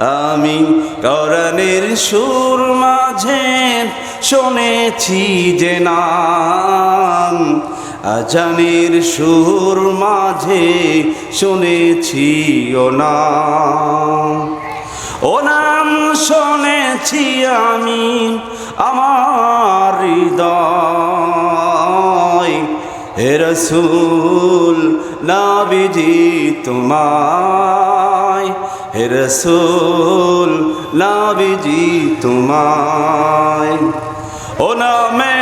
আমি করণের সুর মাঝে শুনেছি যে নাম। আজানের সুর মাঝে শুনেছি ও নাম। ও নাম শুনেছি আমি আমার হৃদয়। হে রসুল, নাবিজি তোমায় হে রসুল নাবিজি তোমায়। ও নামে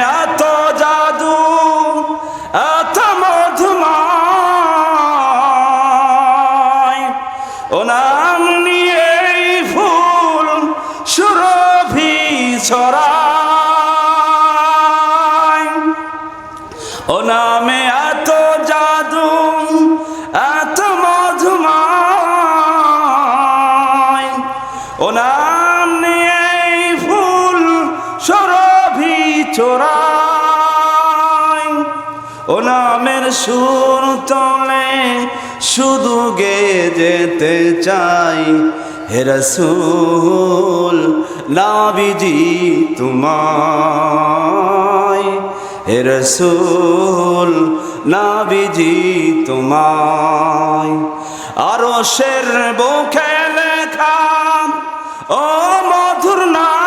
নাম নিয়ে ফুল সরভি চোরাই। ও নামের সুর তলে শুধু গে যেতে চাই। হে রসুল, নাবিজি তোমায়। হে রসুল, নাবিজি তোমায়। আরও শের বুকে লেখা ও মধুর নাম,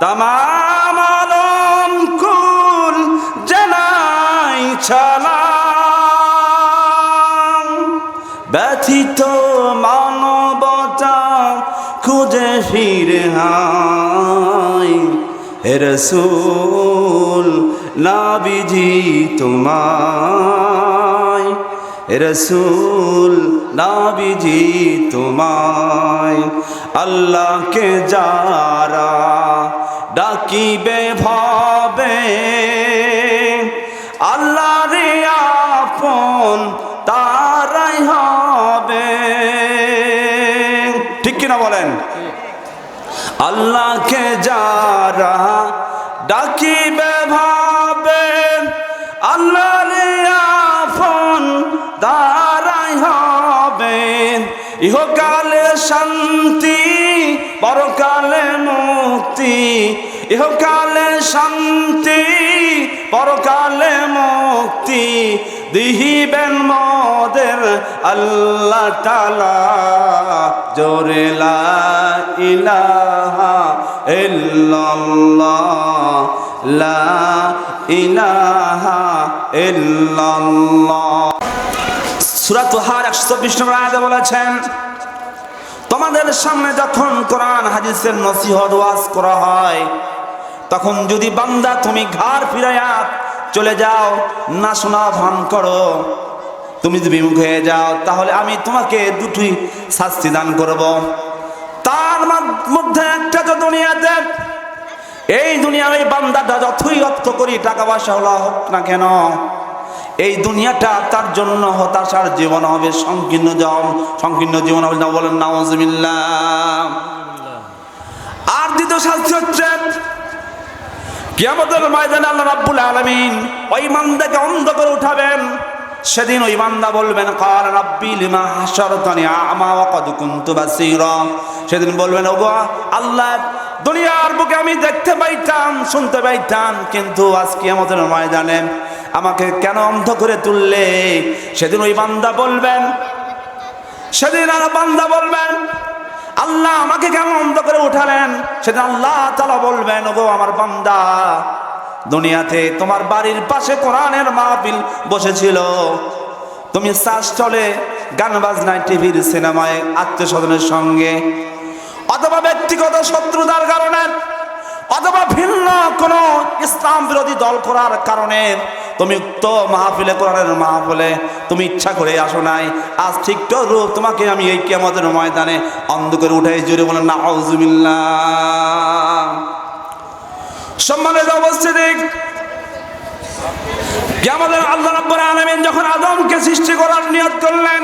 তামাম কুল জানাই ছালাম। ব্যথিত মানবতা খুঁজে ফিরে হাই নাবিজি তোমায় হে রসুল নাবিজি তোমায় আল্লাহকে যারা ডাকিবে ভাবে আল্লাহ ইহকালে শান্তি, পরকালে মুক্তি। ইহকালে শান্তি, পরকালে মুক্তি। দিহিবেন মদের আল্লাহ তালা জোরে লা ইলাহা ইল্লাল্লাহ। লা ইলাহা ইল্লাল্লাহ। সূরা তুহার 124 নম্বর বলেছেন, তোমাদের সামনে যখন কোরআন, হাদিসের নসিহত ওয়াজ করা হয়, তখন যদি বান্দা তুমি ঘর ফিরাইয়া চলে যাও, না শোনা ভান করো, তুমি যদি বিমুখ হয়ে যাও, তাহলে আমি তোমাকে দুটি শাস্তি দান করব। তার মধ্যে একটা তো দুনিয়াতে, এই দুনিয়া এই বান্দাটা যতই অর্থ করি, টাকা পয়সা হলো হোক না কেন এই দুনিয়াটা তার জন্য হতাশার জীবন হবে, সংকীর্ণ জীবন সংকীর্ণ জীবন হবে না বলেন, নাউজুবিল্লাহ। আর দ্বিতীয় শাস্তি হচ্ছে, কিয়ামতের ময়দানে আল্লাহ রাব্বুল আলামিন ওই মান্দাকে অন্ধ করে উঠাবেন। সেদিন ওই বান্দা বলবেন, কাল রাব্বি লিমা হাশারতানি আমা ওয়া কদ কুনতু বাসীরা। সেদিন বলবেন, ওগো আল্লাহ, দুনিয়ার বুকে আমি দেখতে পাইতাম, শুনতে পাইতাম, কিন্তু আজকে আমাদের ময়দানে আমাকে কেন অন্ধ করে তুললে? সেদিন ওই বান্দা বলবেন, সেদিন আর বান্দা বলবেন, আল্লাহ আমাকে কেন অন্ধ করে উঠালেন? সেদিন আল্লাহ তালা বলবেন, ওগো আমার বান্দা, দুনিয়াতে তোমার বাড়ির পাশে কোরআনের মাহফিল বসেছিল। তুমি শ্বাস চলে গান বাজনায় টিভির সিনেমায় আত্মীয় স্বজনের সঙ্গে। অথবা ব্যক্তিগত শত্রুতার কোনো ইসলাম বিরোধী দল করার কারণে তুমি উক্ত মাহফিলে, কোরআনের মাহফিলে তুমি ইচ্ছা করে আসো নাই। আজ ঠিক তো রূপ তোমাকে আমি এই কেমতের ময়দানে অন্ধ করে উঠাই জুড়ে বলেন না সম্মানের অবস্থিতি আমাদের আল্লাহ রাব্বুল আলামিন যখন আদমকে সৃষ্টি করার নিয়ত করলেন,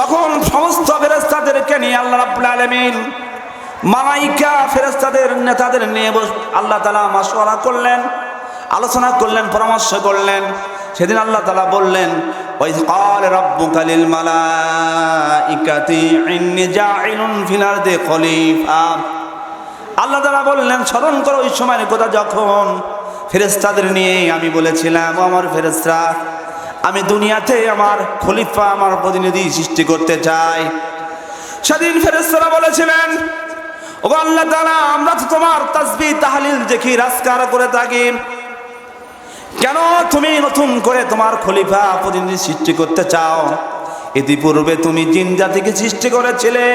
তখন সমস্ত ফেরেস্তাদেরকে নিয়ে আল্লাহ রাব্বুল আলামিন মালাইকা ফেরেস্তাদের নেতাদের নিয়ে বস আল্লাহ তালা মাসওয়ারা করলেন আলোচনা করলেন পরামর্শ করলেন সেদিন আল্লাহ তালা বললেন وإذ قال ربك للملائكة إني جاعل في الأرض خليفة আল্লাহ তারা বললেন স্মরণ করো ওই সময়ের কথা যখন ফেরেস্তাদের নিয়ে আমি বলেছিলাম "ও আমার ফেরেস্তা আমি দুনিয়াতে আমার খলিফা আমার প্রতিনিধি সৃষ্টি করতে চাই সেদিন ফেরেস্তারা বলেছিলেন ও আল্লাহ তাআলা, আমরা তো তোমার তাসবিহ তাহলিল দেখি রাজকার করে থাকি। কেন তুমি নতুন করে তোমার খলিফা প্রতিনিধি সৃষ্টি করতে চাও? ইতিপূর্বে তুমি জিন জাতিকে সৃষ্টি করেছিলে।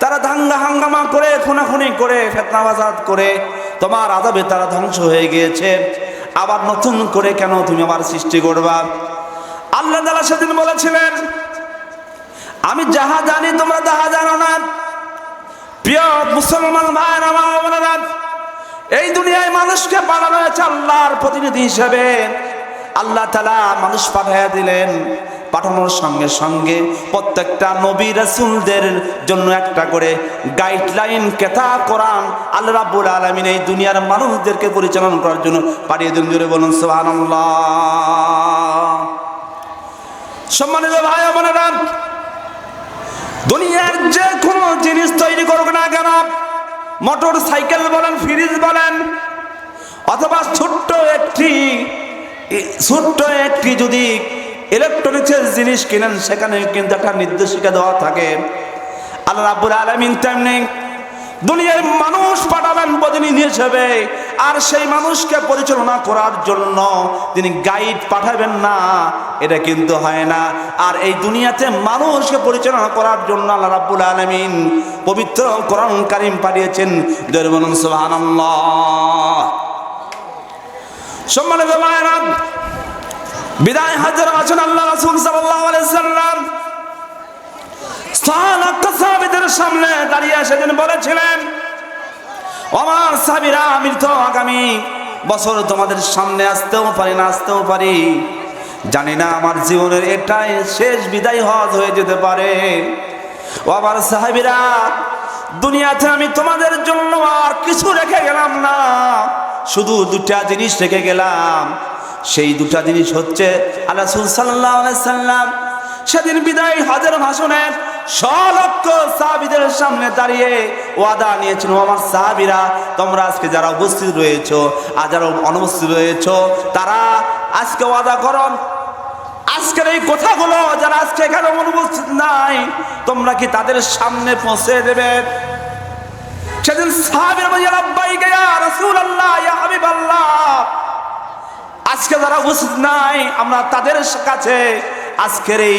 তারা দাঙ্গা হাঙ্গামা করে, খুনাখুনি করে ফেতনা বাজাদ করে তোমার আদবে তারা ধ্বংস হয়ে গিয়েছে। আবার নতুন করে কেন তুমি আমার সৃষ্টি করবা? আল্লাহ তালা সেদিন বলেছিলেন, আমি যাহা জানি তোমরা তাহা জানো না। প্রিয় মুসলমান আমার বোনেরা, এই দুনিয়ায় মানুষকে বানানো হয়েছে আল্লাহর প্রতিনিধি হিসেবে। আল্লাহ তালা মানুষ পাঠাইয়া দিলেন পাঠানোর সঙ্গে সঙ্গে প্রত্যেকটা নবী রাসূলদের জন্য একটা করে গাইডলাইন কেতা কোরআন আল্লাহ রাব্বুল আলামিন এই দুনিয়ার মানুষদেরকে পরিচালনা করার জন্য পাঠিয়ে দিন জুড়ে বলুন সুবহানাল্লাহ। সম্মানিত ভাই বোনেরা দুনিয়ার যে কোনো জিনিস তৈরি করুক না কেন, মোটর সাইকেল বলেন, ফ্রিজ বলেন, অথবা ছোট্ট একটি ছোট্ট একটি যদি ইলেকট্রনিক্সের জিনিস কিনেন, সেখানে কিন্তু একটা নির্দেশিকা দেওয়া থাকে। আল্লাহ রাব্বুল আলামিন তেমনি দুনিয়ার মানুষ পাঠাবেন প্রতিনিধি হিসেবে আর সেই মানুষকে পরিচালনা করার জন্য তিনি গাইড পাঠাবেন না, এটা কিন্তু হয় না। আর এই দুনিয়াতে মানুষকে পরিচালনা করার জন্য আল্লাহ রাব্বুল আলামিন পবিত্র কোরআন কারিম পাঠিয়েছেন। বলুন, সুবহানাল্লাহ। সম্মানিত মায়েরা বিদায় হাজার আছেন আল্লাহ রাসূল সাল্লাল্লাহু আলাইহি সাল্লাম সাহাবাদের সামনে দাঁড়িয়ে সেদিন বলেছিলেন আমার সাবিরা আমি তো আগামী বছর তোমাদের সামনে আসতেও পারি না, আসতেও পারি। জানি না আমার জীবনের এটাই শেষ বিদায় হজ হয়ে যেতে পারে। ও আমার সাহাবিরা, দুনিয়াতে আমি তোমাদের জন্য আর কিছু রেখে গেলাম না। শুধু দুটা জিনিস রেখে গেলাম। সেই দুটা জিনিস হচ্ছে, আল্লাহ সাল্লাম সেদিন বিদায় হজের ভাষণে সামনে দাঁড়িয়ে ওয়াদা আমার তোমরা আজকে যারা উপস্থিত আর যারা অনুপস্থিত তারা আজকে ওয়াদা করো। আজকের এই কথাগুলো যারা আজকে এখানে অনুপস্থিত নাই, তোমরা কি তাদের সামনে পৌঁছে দেবে? সেদিন ইয়া আজকে যারা উপস্থিত নাই, আমরা তাদের কাছে আজকের এই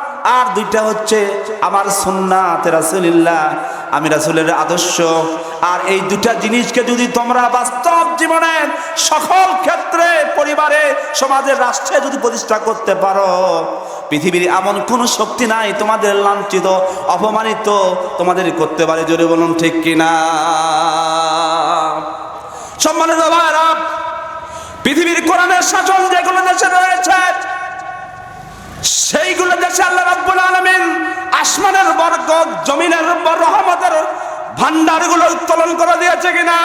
আর দুইটা হচ্ছে আমার সুন্নাত, রাসূলুল্লাহ। আমি রাসুলের আদর্শ। আর এই দুটা জিনিসকে যদি তোমরা বাস্তব জীবনে সকল ক্ষেত্রে, পরিবারে সমাজের রাষ্ট্রে যদি প্রতিষ্ঠা করতে পারো, পৃথিবীর এমন কোনো শক্তি নাই তোমাদের লাঞ্ছিত, অপমানিত তোমাদের করতে পারে। জোরে বলুন ঠিক কিনা? সম্মানিত ভাইরা পৃথিবীর কোরআনের শাসন যেগুলো দেশে রয়েছে সেইগুলো দেশে আল্লাহ রাব্বুল আলামিন আসমানের বরকত, জমিনের রহমতের ভান্ডারগুলো উত্তোলন করে দিয়েছে কিনা?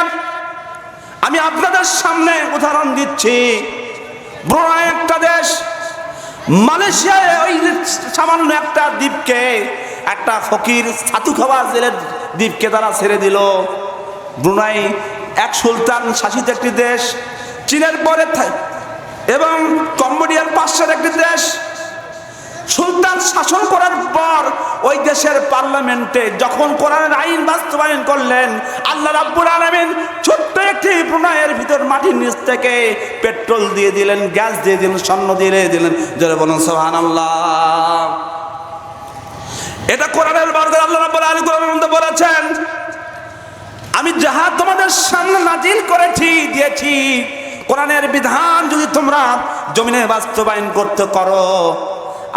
আমি আপনাদের সামনে উদাহরণ দিচ্ছি। ব্রুনাই একটা দেশ, মালয়েশিয়ায় ওই সামান্য একটা দ্বীপকে, একটা ফকির ছাতু খাওয়া জেলের দ্বীপকে তারা ছেড়ে দিল। ব্রুনাই এক সুলতান শাসিত একটি দেশ, চীনের পরে এবং কম্বোডিয়ার পাশের একটি দেশ সুলতান শাসন করার পর ওই দেশের পার্লামেন্টে যখন কোরআনের আইন বাস্তবায়ন করলেন, আল্লাহ রাব্বুল আলামিন ছোট্ট একটি প্রণয়ের ভিতর মাটির নিচ থেকে পেট্রোল দিয়ে দিলেন, গ্যাস দিয়ে দিলেন, স্বর্ণ দিয়ে দিলেন। জোরে বলুন, সুবহানাল্লাহ। এটা কোরআনের বর্গের আল্লাহ রাব্বুল আলামিন কোরআনের মধ্যে বলেছেন, আমি যাহা তোমাদের সামনে নাজিল করেছি, দিয়েছি। কোরআনের বিধান যদি তোমরা জমিনে বাস্তবায়ন করতে করো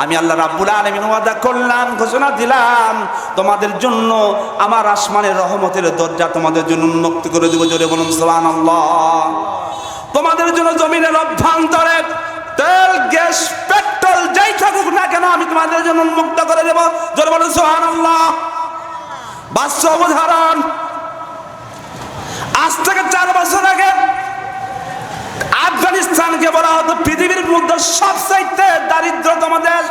আমি আল্লাহ রাব্বুল আলামিন ওয়াদা করলাম, ঘোষণা দিলাম, তোমাদের জন্য আমার আসমানের রহমতের দরজা তোমাদের জন্য উন্মুক্ত করে দেবো। জোরে বলুন, সুবহানাল্লাহ। তোমাদের জন্য জমিনের অভ্যন্তরে তেল, গ্যাস, পেট্রোল যাই থাকুক না কেন আমি তোমাদের জন্য উন্মুক্ত করে দেবো। জোরে বলুন, সুবহানাল্লাহ। বাস্তব উদাহরণ, আজ থেকে চার বছর আগে আফগানিস্তানকে বলা হতো পৃথিবীর মধ্যে সবচাইতে দারিদ্রতম দেশ।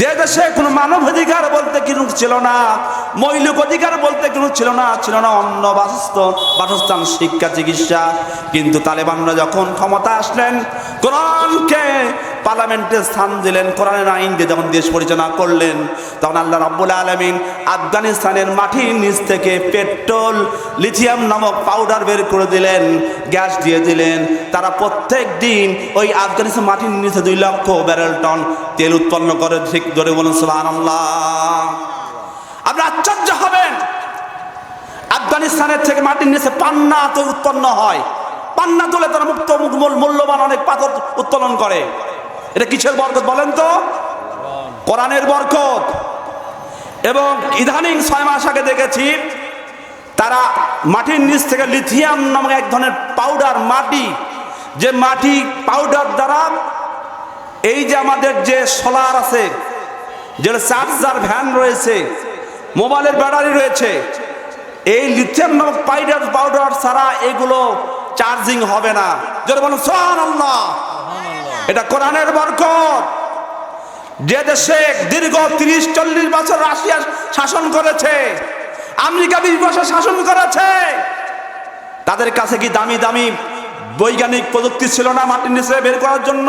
যে দেশে কোনো মানব অধিকার বলতে কিছু ছিল না, মৌলিক অধিকার বলতে কিছু ছিল না ছিল না অন্য বাসস্থ বাসস্থান, শিক্ষা, চিকিৎসা। কিন্তু তালেবানরা যখন ক্ষমতা আসলেন, কোরআনকে পার্লামেন্টে স্থান দিলেন কোরআনের আইন দিয়ে যখন দেশ পরিচালনা করলেন, তখন আল্লাহ রাব্বুল আলমিন আফগানিস্তানের মাটির নিচ থেকে পেট্রোল, লিথিয়াম নামক পাউডার বের করে দিলেন, গ্যাস দিয়ে দিলেন। তারা প্রত্যেক দিন ওই আফগানিস্তান মাটির নিচে দুই লক্ষ ব্যারেল টন তেল উৎপন্ন করে, ঠিক ধরে বলুন, সুবহানাল্লাহ। আপনি আশ্চর্য হবেন! আফগানিস্তানের থেকে মাটির নিচে পান্না তো উৎপন্ন হয়। পান্না তুলে তারা মুক্ত মূল্যবান অনেক পাথর উত্তোলন করে। এটা কিসের বরকত বলেন তো? কোরআনের বরকত। এবং ইদানিং ছয় মাস আগে দেখেছি, তারা মাটির নিচ থেকে লিথিয়াম নামক এক ধরনের পাউডার, মাটি, যে মাটি পাউডার দ্বারা এই যে আমাদের যে সোলার আছে যেটা চার্জার ভ্যান রয়েছে, মোবাইলের ব্যাটারি রয়েছে, এই লিথিয়াম নামক পাউডার পাউডার ছাড়া এগুলো চার্জিং হবে না। যেটা বলুন সোহান আল্লাহ এটা কোরআনের বরকত। যে দেশে দীর্ঘ তিরিশ, চল্লিশ বছর রাশিয়া শাসন করেছে, আমেরিকা বিশ বছর শাসন করেছে, তাদের কাছে কি দামি দামি বৈজ্ঞানিক প্রযুক্তি ছিল না মাটির নিচে বের করার জন্য?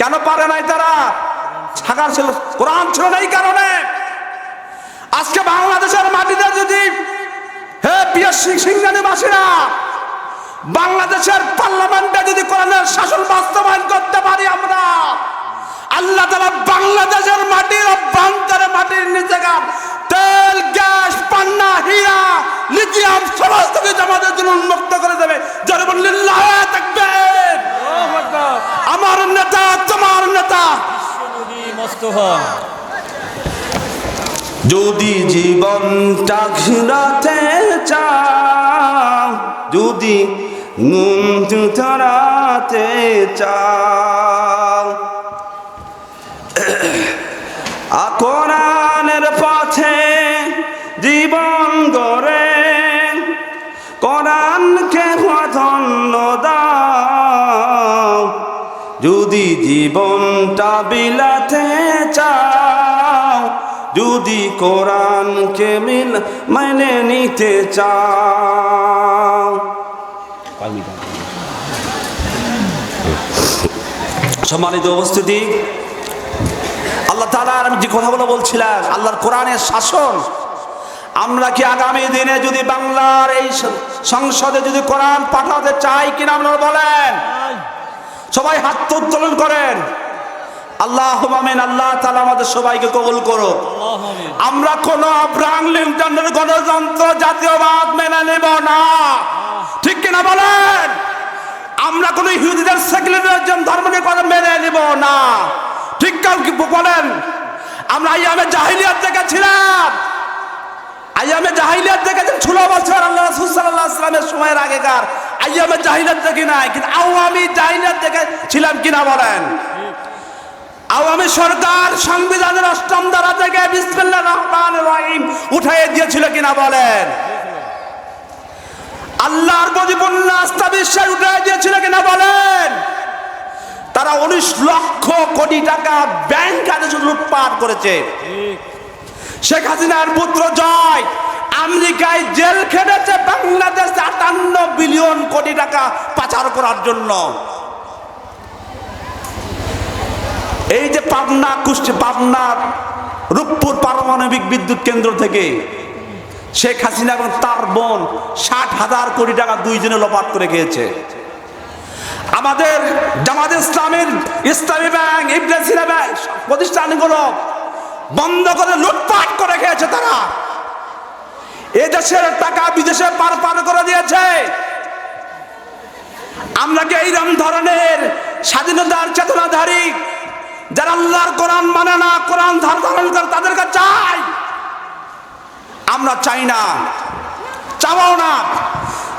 কেন পারে নাই তারা? সাকার ছিল, কোরআন ছিল না এই কারণে। আজকে বাংলাদেশের মাটিতে যদি, হে প্রিয় সিংহানিবাসীরা বাংলাদেশের পার্লামেন্টে যদি কোরআনের শাসন বাস্তবায়ন করতে পারি আমরা আল্লাহ তালা বাংলাদেশের মাটির অভ্যন্তরে মাটির নিচে তেল গ্যাস পান্না হীরা লিথিয়াম সমস্ত কিছু আমাদের জন্য উন্মুক্ত করে দেবে। বললেন থাকবে আমার নেতা তোমার নেতা। যদি জীবনটা ঘিরাতে চাও যদি নুন ধরাতে চাও কোরআনের পথে জীবন গড়ে, কোরআনকে ধন্য দাও। যদি জীবনটা বিলাতে চাও, যদি কোরআনকে মিল মেনে নিতে চাও। সম্মানিত উপস্থিতি আল্লাহ তালার আমি যে কথাগুলো বলছিলাম আল্লাহর কোরআনের শাসন আমরা কি আগামী দিনে যদি বাংলার এই সংসদে যদি কোরআন পাঠাতে চাই কিনা আপনারা বলেন? সবাই হাত উত্তোলন করেন। আল্লাহ আমিন আল্লাহ তালা আমাদের সবাইকে কবুল করো আমরা কোন আব্রাহাম লিঙ্কনের গণতন্ত্র জাতীয়বাদ মেনে নেব না। কিনা বলেন? আমরা কোন ইহুদিদের সেকুলারিজম ধর্ম নিয়ে কথা মেনে নেব না। ঠিক কাউ কি বলেন? আমরা আইয়ামে জাহিলিয়াত দেখেছিলাম। আইয়ামে জাহিলিয়াত দেখেছেন ষোলো বছর আল্লাহ রাসূল সাল্লাল্লাহু সময়ের আগেকার। আইয়ামে জাহিলিয়াত দেখি নাই, কিন্তু আওয়ামী জাহিলিয়াত দেখেছিলাম কিনা বলেন? আওয়ামী সরকার সংবিধানের অষ্টম ধারা থেকে বিসমিল্লাহ রহমান রহিম উঠাইয়ে দিয়েছিল কিনা বলেন? আল্লাহর প্রতি পূর্ণ আস্থা বিশ্বাস উঠাই দিয়েছিল কিনা বলেন? তারা উনিশ লক্ষ কোটি টাকা ব্যাংক কাজে লুটপাট করেছে। শেখ হাসিনার পুত্র জয় আমেরিকায় জেল খেটেছে, বাংলাদেশ আটান্ন বিলিয়ন কোটি টাকা পাচার করার জন্য। এই যে পাবনা কুষ্টি পাবনার রূপপুর পারমাণবিক বিদ্যুৎ কেন্দ্র থেকে শেখ হাসিনা এবং তার বোন ষাট হাজার কোটি টাকা দুইজনে লোপাট করে খেয়েছে। আমাদের জামাত ইসলামের ইসলামী ব্যাংক ইবনে সিনা ব্যাংক, প্রতিষ্ঠানগুলো বন্ধ করে লুটপাট করে খেয়েছে তারা। এ দেশের টাকা বিদেশে পার পার করে দিয়েছে। আমরা কি এইরকম ধরনের স্বাধীনতার চেতনাধারী যারা আল্লাহর কোরআন মানে না, কোরআন ধার ধারণ করে তাদেরকে চাই? আমরা চাই না। চাওয়াও না।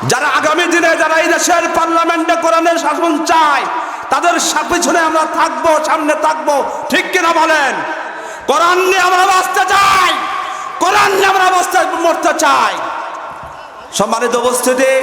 যারা আগামী দিনে যারা এই দেশের পার্লামেন্টে কোরআনের শাসন চায়, তাদের পিছনে আমরা থাকব, সামনে থাকব। ঠিক কিনা বলেন? কোরআন নিয়ে আমরা বাঁচতে চাই। কোরআন নিয়ে আমরা বাঁচতে মরতে চাই। সম্মানিত উপস্থিতি